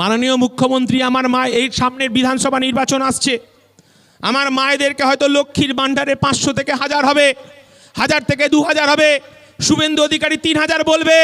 মাননীয় মুখ্যমন্ত্রী, আমার মা এই সামনের বিধানসভা নির্বাচন আসছে। আমার মায়েদেরকে হয়তো লক্ষ্মীর ভাণ্ডারে পাঁচশো থেকে হাজার হবে, হাজার থেকে দু হাজার হবে। শুভেন্দু অধিকারী তিন হাজার বলবে,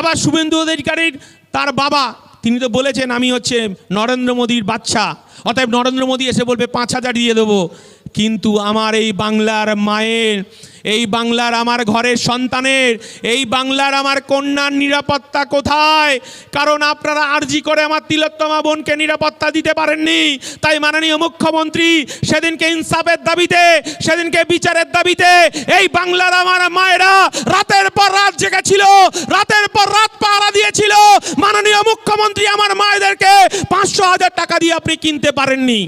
আবার শুভেন্দু অধিকারীর তার বাবা, তিনি তো বলেছেন, আমি হচ্ছে নরেন্দ্র মোদীর বাচ্চা অতএব নরেন্দ্র মোদী এসে বলবে, পাঁচ হাজার দিয়ে দেবো। কিন্তু আমার এই বাংলার মায়ের, এই বাংলার আমার ঘরের সন্তানের, এই বাংলার আমার কন্যার নিরাপত্তা কোথায়? কারণ আপনারা আর্জি করে আমার তিলোত্তমা বোনকে নিরাপত্তা দিতে পারেননি। তাই মাননীয় মুখ্যমন্ত্রী সেদিনকে ইনসাফের দাবিতে, সেদিনকে বিচারের দাবিতে এই বাংলার আমার মায়েরা রাতের পর রাত জেগেছিল, রাতের পর রাত পাহারা দিয়েছিল। মাননীয় মুখ্যমন্ত্রী আমার মায়েদেরকে পাঁচশো হাজার টাকা দিয়ে আপনি কিনতে পারেননি।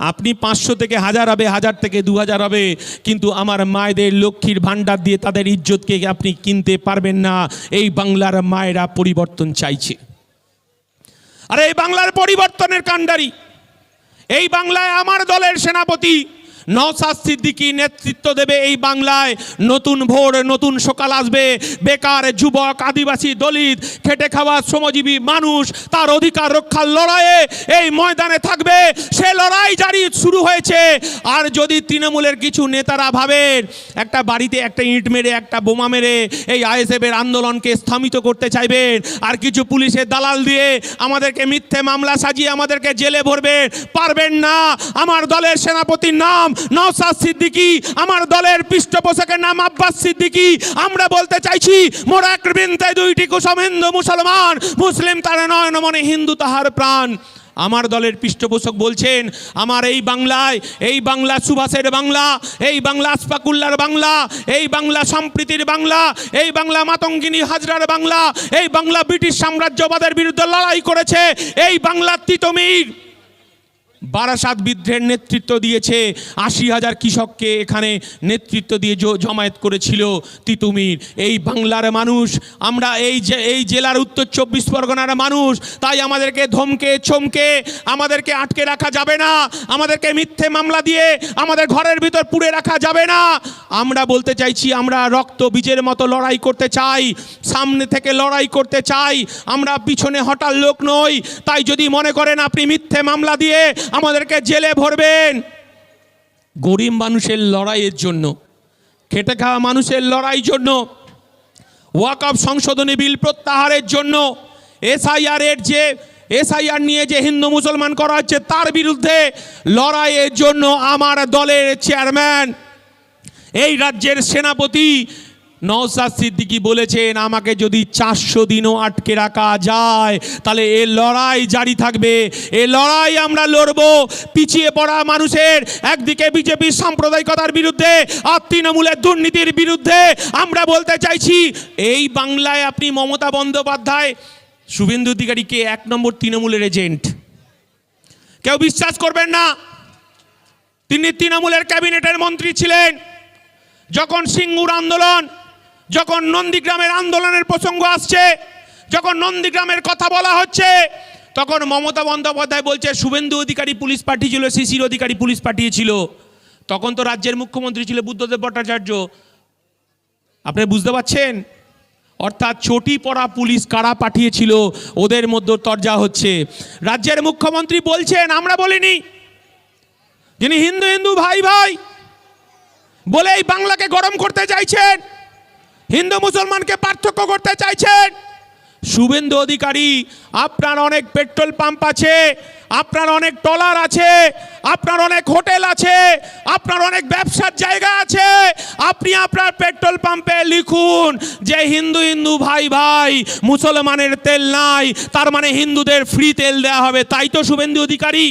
আপনি পাঁচশো থেকে হাজার হবে, হাজার থেকে দু হাজার হবে, কিন্তু আমার মায়েদের লক্ষ্মীর ভাণ্ডার দিয়ে তাদের ইজ্জতকে আপনি কিনতে পারবেন না। এই বাংলার মায়েরা পরিবর্তন চাইছে। আর এই বাংলার পরিবর্তনের কাণ্ডারি। এই বাংলায় আমার দলের সেনাপতি নওসাদ সিদ্দিকী নেতৃত্ব দেবে এই বাংলায়। নতুন ভোর, নতুন সকাল আসবে। বেকার যুবক, আদিবাসী, দলিত, খেটে খাওয়া শ্রমজীবী মানুষ, তার অধিকার রক্ষার লড়াইয়ে এই ময়দানে থাকবে। সে লড়াই জারি শুরু হয়েছে। আর যদি তৃণমূলের কিছু নেতারা ভাবেন, একটা বাড়িতে একটা ইট মেরে, একটা বোমা মেরে এই আইএসএফের আন্দোলনকে স্থমিত করতে চাইবেন, আর কিছু পুলিশের দালাল দিয়ে আমাদেরকে মিথ্যে মামলা সাজিয়ে আমাদেরকে জেলে ভরবেন পারবেন না। আমার দলের সেনাপতির নাম নওসাদ সিদ্দিকী, আমার দলের পৃষ্ঠপোষকের নাম আব্বাস সিদ্দিকী। আমরা বলতে চাইছি মোরা এক দুইটি কুসম হিন্দু মুসলমান, মুসলিম তার নয়ন মনে হিন্দু তাহার প্রাণ। আমার দলের পৃষ্ঠপোষক বলছেন, আমার এই বাংলায়, এই বাংলা সুভাষের বাংলা, এই বাংলা আসফাকুল্লার বাংলা, এই বাংলা সম্প্রীতির বাংলা, এই বাংলা মাতঙ্গিনী হাজরার বাংলা, এই বাংলা ব্রিটিশ সাম্রাজ্যবাদের বিরুদ্ধে লড়াই করেছে, এই বাংলা তিতমির। বারাসাত বিদ্রোহের নেতৃত্ব দিয়েছে। আশি হাজার কৃষককে এখানে নেতৃত্ব দিয়ে জমায়েত করেছিল তিতুমির। এই বাংলার মানুষ, আমরা এই এই জেলার উত্তর চব্বিশ পরগনার মানুষ, তাই আমাদেরকে ধমকে, চমকে, আমাদেরকে আটকে রাখা যাবে না। আমাদেরকে মিথ্যে মামলা দিয়ে আমাদের ঘরের ভিতর পুড়ে রাখা যাবে না। আমরা বলতে চাইছি, আমরা রক্ত বীজের মতো লড়াই করতে চাই, সামনে থেকে লড়াই করতে চাই। আমরা পিছনে হটার লোক নই। তাই যদি মনে করেন আপনি মিথ্যে মামলা দিয়ে আমাদেরকে জেলে ভরবেন। গরিব মানুষের লড়াইয়ের জন্য, খেটে খাওয়া মানুষের লড়াই জন্য ওয়াকফ সংশোধনী বিল প্রত্যাহারের জন্য, এসআইআর এর যে, এসআইআর নিয়ে যে হিন্দু মুসলমান করা হচ্ছে, তার বিরুদ্ধে লড়াইয়ের জন্য আমার দলের চেয়ারম্যান, এই রাজ্যের সেনাপতি নওসাদ সিদ্দিকী বলেছেন, আমাকে যদি চারশো দিনও আটকে রাখা যায়, তাহলে এ লড়াই জারি থাকবে। এ লড়াই আমরা লড়ব। পিছিয়ে পড়া মানুষের একদিকে বিজেপির সাম্প্রদায়িকতার বিরুদ্ধে আর তৃণমূলের দুর্নীতির বিরুদ্ধে আমরা বলতে চাইছি, এই বাংলায় আপনি মমতা বন্দ্যোপাধ্যায়, শুভেন্দু অধিকারীকে এক নম্বর তৃণমূলের এজেন্ট। কেউ বিশ্বাস করবেন না? তিনি তৃণমূলের ক্যাবিনেটের মন্ত্রী ছিলেন। যখন সিঙ্গুর আন্দোলন যখন নন্দীগ্রামের আন্দোলনের প্রসঙ্গ আসছে, যখন নন্দীগ্রামের কথা বলা হচ্ছে, তখন মমতা বন্দ্যোপাধ্যায় বলছে, শুভেন্দু অধিকারী পুলিশ পাঠিয়েছিল, শিশির অধিকারী পুলিশ পাঠিয়েছিল। তখন তো রাজ্যের মুখ্যমন্ত্রী ছিল বুদ্ধদেব ভট্টাচার্য। আপনি বুঝতে পারছেন? অর্থাৎ চটি পড়া পুলিশ কারা পাঠিয়েছিল, ওদের মধ্যে তরজা হচ্ছে। রাজ্যের মুখ্যমন্ত্রী বলছেন, আমরা বলিনি, যিনি হিন্দু হিন্দু ভাই ভাই বলে এই বাংলাকে গরম করতে চাইছেন হিন্দু মুসলমানকে পার্থক্য করতে চাইছেন। শুভেন্দু অধিকারী, আপনার অনেক পেট্রোল পাম্প আছে, আপনার অনেক টলার আছে, আপনার অনেক হোটেল আছে, আপনার অনেক ব্যবসার জায়গা আছে, আপনি আপনার পেট্রোল পাম্পে লিখুন যে হিন্দু হিন্দু ভাই ভাই, মুসলমানের তেল নাই, তার মানে হিন্দুদের ফ্রি তেল দেওয়া হবে। তাই তো শুভেন্দু অধিকারী?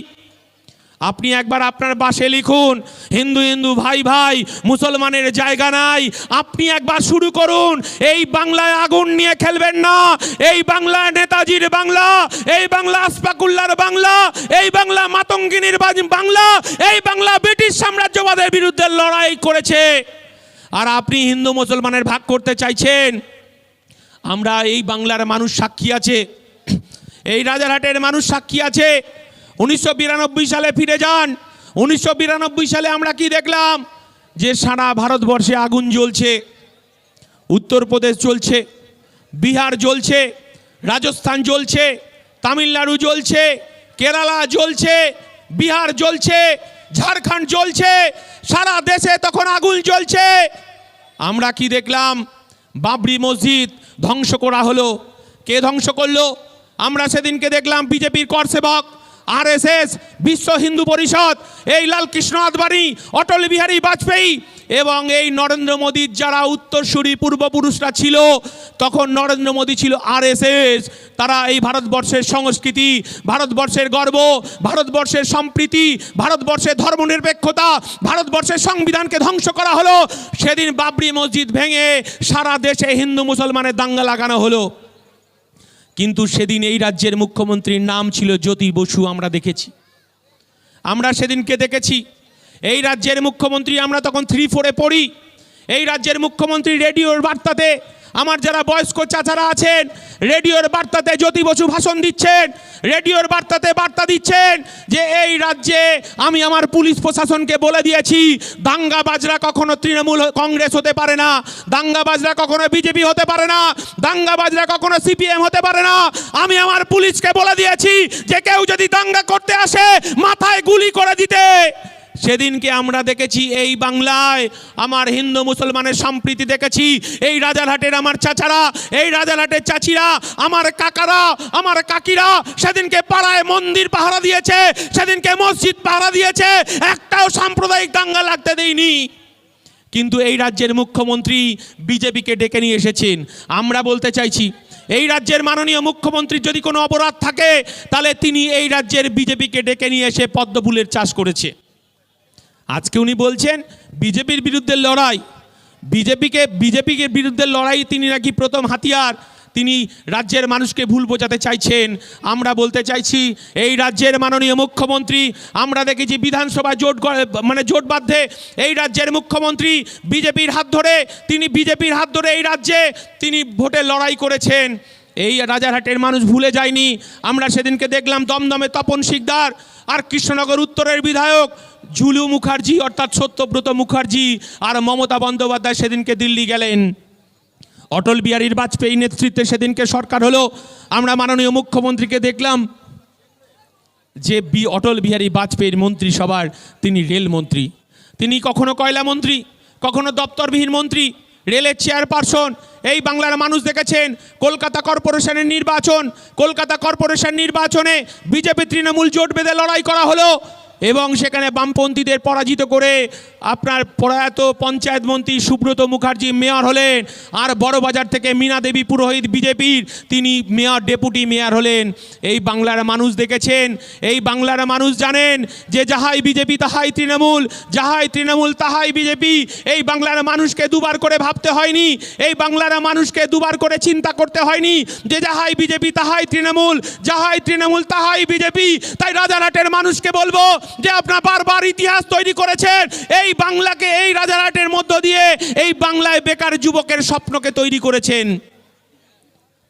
আপনি একবার আপনার বাসে লিখুন, হিন্দু হিন্দু, ভাই ভাই, মুসলমানের জায়গা নাই। আপনি একবার শুরু করুন, এই বাংলায় আগুন নিয়ে খেলবেন না, এই বাংলা নেতাজির বাংলা, এই বাংলা আসফাকুল্লার বাংলা, এই বাংলা মাতঙ্গিনীর বাংলা, এই বাংলা ব্রিটিশ সাম্রাজ্যবাদের বিরুদ্ধে লড়াই করেছে। আর আপনি হিন্দু, মুসলমানের ভাগ করতে চাইছেন, আমরা এই বাংলার মানুষ সাক্ষী আছে, এই রাজারহাটের মানুষ সাক্ষী আছে উনিশশো বিরানব্বই সালে ফিরে যান। উনিশশো বিরানব্বই সালে আমরা কি দেখলাম? যে সারা ভারতবর্ষে আগুন জ্বলছে, উত্তরপ্রদেশ জ্বলছে, বিহার জ্বলছে, রাজস্থান জ্বলছে, তামিলনাড়ু জ্বলছে, কেরালা জ্বলছে, বিহার জ্বলছে, ঝাড়খণ্ড জ্বলছে, সারা দেশে তখন আগুন জ্বলছে। আমরা কি দেখলাম? বাবরি মসজিদ ধ্বংস করা হলো। কে ধ্বংস করল? আমরা সেদিনকে দেখলাম বিজেপির কর সেবক। আরএসএস বিশ্ব হিন্দু পরিষদ, এই লালকৃষ্ণ আদবানি, অটল বিহারী বাজপেয়ী এবং এই নরেন্দ্র মোদীর যারা উত্তরসূরি পূর্বপুরুষরা ছিল, তখন নরেন্দ্র মোদী ছিল আরএসএস তারা এই ভারতবর্ষের সংস্কৃতি, ভারতবর্ষের গর্ব, ভারতবর্ষের সম্প্রীতি, ভারতবর্ষের ধর্মনিরপেক্ষতা, ভারতবর্ষের সংবিধানকে ধ্বংস করা হলো। সেদিন বাবরি মসজিদ ভেঙে সারা দেশে হিন্দু মুসলমানের দাঙ্গা লাগানো হলো। কিন্তু সেদিন এই রাজ্যের মুখ্যমন্ত্রীর নাম ছিল জ্যোতি বসু, আমরা দেখেছি। আমরা সেদিনকে দেখেছি। এই রাজ্যের মুখ্যমন্ত্রী আমরা তখন থ্রি ফোরে পড়ি। এই রাজ্যের মুখ্যমন্ত্রী রেডিওর বার্তাতে আমার যারা বয়স্ক চাচারা আছেন, রেডিওর বার্তাতে জ্যোতি বসু ভাষণ দিচ্ছেন, রেডিওর বার্তাতে বার্তা দিচ্ছেন যে এই রাজ্যে আমি আমার পুলিশ প্রশাসনকে বলে দিয়েছি দাঙ্গাবাজরা কখনো তৃণমূল কংগ্রেস হতে পারে না দাঙ্গাবাজরা কখনো বিজেপি হতে পারে না দাঙ্গাবাজরা কখনো সিপিএম হতে পারে না। আমি আমার পুলিশকে বলে দিয়েছি যে কেউ যদি দাঙ্গা করতে আসে, মাথায় গুলি করে দিতে। সেদিনকে আমরা দেখেছি এই বাংলায়। আমার হিন্দু মুসলমানের সম্প্রীতি দেখেছি। এই রাজারহাটের আমার চাচারা, এই রাজারহাটের চাচিরা, আমার কাকারা, আমার কাকিরা সেদিনকে পাড়ায় মন্দির পাহারা দিয়েছে, সেদিনকে মসজিদ পাহারা দিয়েছে। একটাও সাম্প্রদায়িক দাঙ্গা লাগতে দেয়নি। কিন্তু এই রাজ্যের মুখ্যমন্ত্রী বিজেপিকে ডেকে নিয়ে এসেছেন। আমরা বলতে চাইছি, এই রাজ্যের মাননীয় মুখ্যমন্ত্রীর যদি কোনো অপরাধ থাকে, তাহলে তিনি এই রাজ্যের বিজেপিকে ডেকে নিয়ে এসে পদ্মফুলের চাষ করেছে। আজকে উনি বলছেন, বিজেপির বিরুদ্ধে লড়াই। বিজেপিকে বিজেপিকে বিরুদ্ধে লড়াই, তিনি নাকি প্রথম হাতিয়ার। তিনি রাজ্যের মানুষকে ভুল বোঝাতে চাইছেন। আমরা বলতে চাইছি, এই রাজ্যের মাননীয় মুখ্যমন্ত্রী, আমরা দেখেছি বিধানসভা জোট মানে জোট বাধ্যে এই রাজ্যের মুখ্যমন্ত্রী বিজেপির হাত ধরে, তিনি বিজেপির হাত ধরে এই রাজ্যে তিনি ভোটে লড়াই করেছেন। এই রাজারহাটের মানুষ ভুলে যায়নি। আমরা সেদিনকে দেখলাম দমদমে তপন শিকদার আর কৃষ্ণনগর উত্তরের বিধায়ক জুলু মুখার্জি, অর্থাৎ সত্যব্রত মুখার্জি আর মমতা বন্দ্যোপাধ্যায় সেদিনকে দিল্লি গেলেন। অটল বিহারীর বাজপেয়ী নেতৃত্বে সেদিনকে সরকার হলো। আমরা মাননীয় মুখ্যমন্ত্রীকে দেখলাম যে বি, অটল বিহারী বাজপেয়ীর মন্ত্রিসভার তিনি রেলমন্ত্রী তিনি কখনো কয়লা মন্ত্রী, কখনো দপ্তরবিহীন মন্ত্রী, রেলের চেয়ারপারসন। এই বাংলার মানুষ দেখেছেন, কলকাতা কর্পোরেশনের নির্বাচন, কলকাতা কর্পোরেশন নির্বাচনে বিজেপি তৃণমূল জোট বেঁধে লড়াই করা হলো। এবং সেখানে বামপন্থীদের পরাজিত করে আপনার প্রয়াত পঞ্চায়েত মন্ত্রী সুব্রত মুখার্জি মেয়র হলেন, আর বড়বাজার থেকে মীনা দেবী পুরোহিত বিজেপির তিনি মেয়র, ডেপুটি মেয়র হলেন। এই বাংলার মানুষ দেখেছেন, এই বাংলার মানুষ জানেন যে যাহাই বিজেপি তাহাই তৃণমূল, যাহাই তৃণমূল তাহাই বিজেপি। এই বাংলার মানুষকে দুবার করে ভাবতে হয়নি, এই বাংলার মানুষকে দুবার করে চিন্তা করতে হয়নি যে যাহাই বিজেপি তাহাই তৃণমূল, যাহাই তৃণমূল তাহাই বিজেপি। তাই রাজারহাটের মানুষকে বলব যে আপনার বারবার ইতিহাস তৈরি করেছেন, এই বাংলাকে এই রাজারহাটের মধ্য দিয়ে এই বাংলায় বেকার যুবকের স্বপ্নকে তৈরি করেছেন।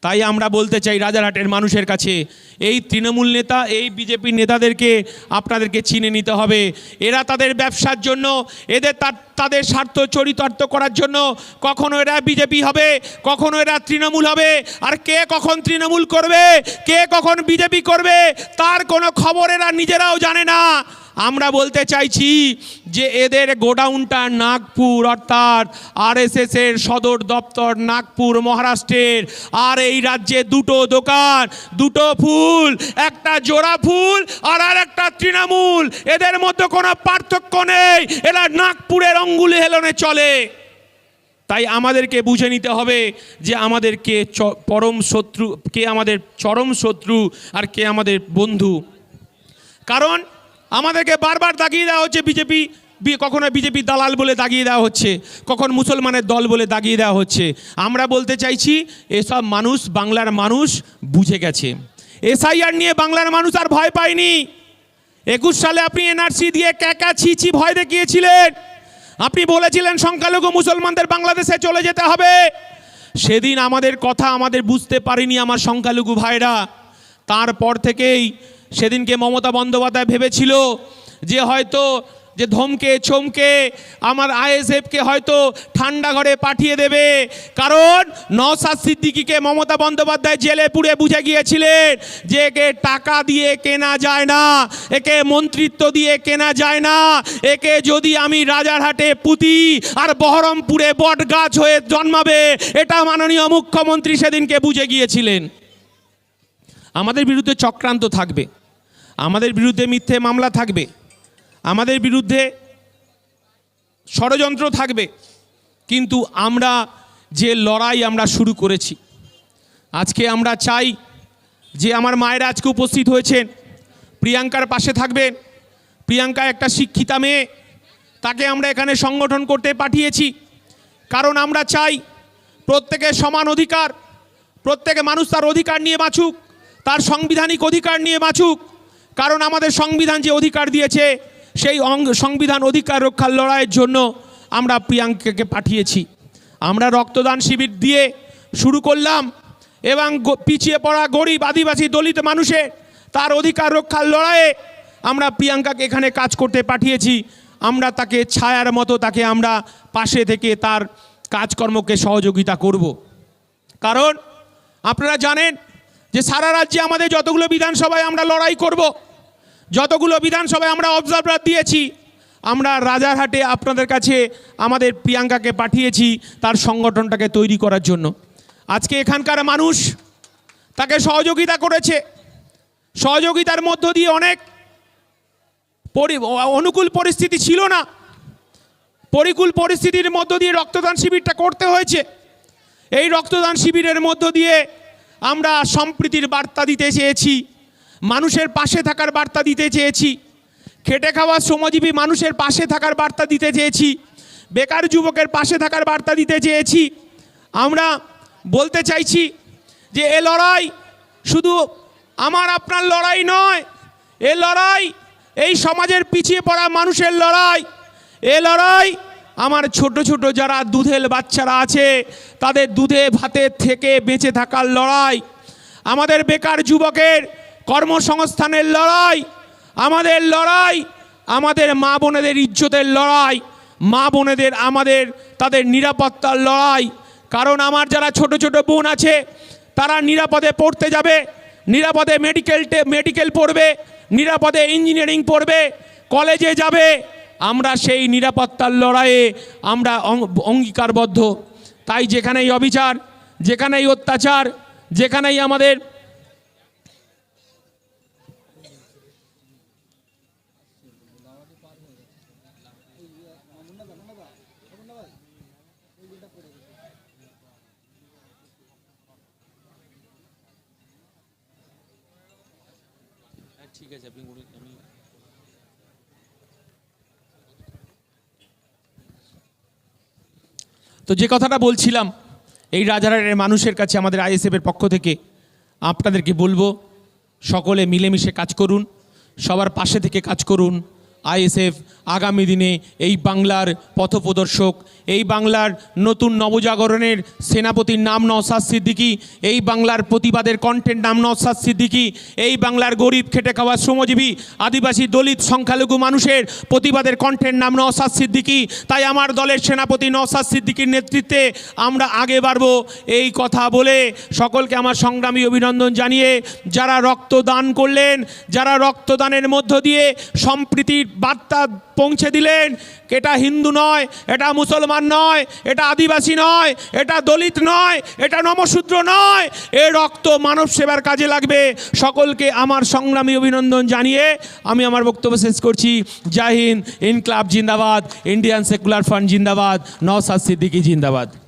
তাই আমরা বলতে চাই রাজারহাটের মানুষের কাছে, এই তৃণমূল নেতা, এই বিজেপির নেতাদেরকে আপনাদেরকে চিনে নিতে হবে। এরা তাদের ব্যবসার জন্য, এদের তার- তাদের স্বার্থ চরিতার্থ করার জন্য কখনো এরা বিজেপি হবে, কখনো এরা তৃণমূল হবে। আর কে কখন তৃণমূল করবে, কে কখন বিজেপি করবে, তার কোনো খবর এরা নিজেরাও জানে না। আমরা বলতে চাইছি যে এদের গোডাউনটা নাগপুর, অর্থাৎ আরএসএস এর সদর দপ্তর নাগপুর মহারাষ্ট্রের। আর এই রাজ্যে দুটো দোকান, দুটো ফুল, একটা জোড়া ফুল আর আর একটা তৃণমূল। এদের মধ্যে কোনো পার্থক্য নেই, এরা নাগপুরের অঙ্গুলি হেলনে চলে। তাই আমাদেরকে বুঝে নিতে হবে যে আমাদের কে পরম শত্রু, কে আমাদের চরম শত্রু আর কে আমাদের বন্ধু। কারণ আমাদেরকে বারবার দাগিয়ে দেওয়া হচ্ছে বিজেপি কখনো বিজেপি দালাল বলে দাগিয়ে দেওয়া হচ্ছে, কখন মুসলমানের দল বলে দাগিয়ে দেওয়া হচ্ছে। আমরা বলতে চাইছি, এসব মানুষ বাংলার মানুষ বুঝে গেছে। এসআইআর নিয়ে বাংলার মানুষ আর ভয় পায়নি। একুশ সালে আপনি এনআরসি দিয়ে ক্যাকা ছিচি ভয় দেখিয়েছিলেন। আপনি বলেছিলেন সংখ্যালঘু মুসলমানদের বাংলাদেশে চলে যেতে হবে। সেদিন আমাদের কথা আমাদের বুঝতে পারিনি আমার সংখ্যালঘু ভাইরা। তারপর থেকেই সেদিনকে মমতা বন্দ্যোপাধ্যায় ভেবেছিল যে হয়তো যে ধমকে, চমকে আমার আইএসএফকে হয়তো ঠান্ডা ঘরে পাঠিয়ে দেবে। কারণ নওসাদ সিদ্দিকিকে মমতা বন্দ্যোপাধ্যায় জেলে পুড়ে বুঝে গিয়েছিলেন যে একে টাকা দিয়ে কেনা যায় না, একে মন্ত্রিত্ব দিয়ে কেনা যায় না, একে যদি আমি রাজারহাটে পুঁতি আর বহরমপুরে বট গাছ হয়ে জন্মাবে, এটা মাননীয় মুখ্যমন্ত্রী সেদিনকে বুঝে গিয়েছিলেন। আমাদের বিরুদ্ধে চক্রান্ত থাকবে। আমাদের বিরুদ্ধে মিথ্যে মামলা থাকবে। আমাদের বিরুদ্ধে ষড়যন্ত্র থাকবে। কিন্তু আমরা যে লড়াই আমরা শুরু করেছি, আজকে আমরা চাই যে আমার মায়েরা আজকে উপস্থিত হয়েছেন, প্রিয়াঙ্কার পাশে থাকবেন। প্রিয়াঙ্কা একটা শিক্ষিতা মেয়ে, তাকে আমরা এখানে সংগঠন করতে পাঠিয়েছি। কারণ আমরা চাই প্রত্যেকের সমান অধিকার, প্রত্যেকে মানুষ তার অধিকার নিয়ে বাঁচুক। তার সাংবিধানিক অধিকার নিয়ে বাঁচুক। কারণ আমাদের সংবিধান যে অধিকার দিয়েছে, সেই সংবিধান অধিকার রক্ষার লড়াইয়ের জন্য আমরা প্রিয়াঙ্কাকে পাঠিয়েছি। আমরা রক্তদান শিবির দিয়ে শুরু করলাম এবং পিছিয়ে পড়া গরিব আদিবাসী দলিত মানুষের তার অধিকার রক্ষার লড়াইয়ে আমরা প্রিয়াঙ্কাকে এখানে কাজ করতে পাঠিয়েছি। আমরা তাকে ছায়ার মতো তাকে আমরা পাশে থেকে তার কাজকর্মকে সহযোগিতা করব। কারণ আপনারা জানেন যে সারা রাজ্যে আমাদের যতগুলো বিধানসভায় আমরা লড়াই করব, যতগুলো বিধানসভায় আমরা অবজারভার দিয়েছি, আমরা রাজারহাটে আপনাদের কাছে আমাদের প্রিয়াঙ্কাকে পাঠিয়েছি তার সংগঠনটাকে তৈরি করার জন্য। আজকে এখানকার মানুষ তাকে সহযোগিতা করেছে। সহযোগিতার মধ্য দিয়ে অনেক পরি, অনুকূল পরিস্থিতি ছিল না। পরিকূল পরিস্থিতির মধ্য দিয়ে রক্তদান শিবিরটা করতে হয়েছে। এই রক্তদান শিবিরের মধ্য দিয়ে আমরা সম্প্রীতির বার্তা দিতে চেয়েছি, মানুষের পাশে থাকার বার্তা দিতে চেয়েছি, খেটে খাওয়া শ্রমজীবী মানুষের পাশে থাকার বার্তা দিতে চেয়েছি, বেকার যুবকের পাশে থাকার বার্তা দিতে চেয়েছি, আমরা বলতে চাইছি যে এ লড়াই শুধু আমার আপনার লড়াই নয়, এ লড়াই এই সমাজের পিছিয়ে পড়া মানুষের লড়াই, এ লড়াই আমার ছোট ছোট যারা দুধের বাচ্চারা আছে, তাদের দুধে ভাতের থেকে বেঁচে থাকার লড়াই, আমাদের বেকার যুবকের কর্মসংস্থানের লড়াই, আমাদের লড়াই, আমাদের মা বোনেদের ইজ্জতের লড়াই, মা বোনেদের আমাদের, তাদের নিরাপত্তার লড়াই। কারণ আমার যারা ছোট ছোট বোন আছে, তারা নিরাপদে পড়তে যাবে, নিরাপদে মেডিকেল মেডিকেল পড়বে, নিরাপদে ইঞ্জিনিয়ারিং পড়বে, কলেজে যাবে আমরা সেই নিরাপত্তার লড়াইয়ে আমরা অঙ্গীকারবদ্ধ। তাই যেখানেই অবিচার, যেখানেই অত্যাচার, যেখানেই আমাদের ঠিক আছে, আপনি আমি তো যে কথাটা বলছিলাম, এই রাজারের মানুষের কাছে আমাদের আইএসএফের পক্ষ থেকে, আপনাদেরকে বলব, সকলে মিলেমিশে কাজ করুন, সবার পাশে থেকে কাজ করুন। আইএসএফ আগামী দিনে এই বাংলার পথপ্রদর্শক, এই বাংলার নতুন নবজাগরণের সেনাপতির নাম নওসাদ সিদ্দিকী, এই বাংলার প্রতিবাদের কণ্ঠের নাম নওসাদ সিদ্দিকী, এই বাংলার গরিব খেটে খাওয়া শ্রমজীবী আদিবাসী দলিত সংখ্যালঘু মানুষের প্রতিবাদের কণ্ঠের নাম নওসাদ সিদ্দিকী, তাই আমার দলের সেনাপতি নওসাদ সিদ্দিকীর নেতৃত্বে আমরা আগে বাড়ব। এই কথা বলে সকলকে আমার সংগ্রামী অভিনন্দন জানিয়ে, যারা রক্তদান করলেন, যারা রক্তদানের মধ্য দিয়ে সম্প্রীতির বার্তা পৌঁছে দিলেন এটা হিন্দু নয়, এটা মুসলমান নয়, এটা আদিবাসী নয়, এটা দলিত নয়, এটা নমশূদ্র নয়, এ রক্ত মানব সেবার কাজে লাগবে। সকলকে আমার সংগ্রামী অভিনন্দন জানিয়ে আমি আমার বক্তব্য শেষ করছি। জয় হিন্দ, ইনক্লাব জিন্দাবাদ, ইন্ডিয়ান সেকুলার ফান্ড জিন্দাবাদ নওসাদ সিদ্দিকী জিন্দাবাদ।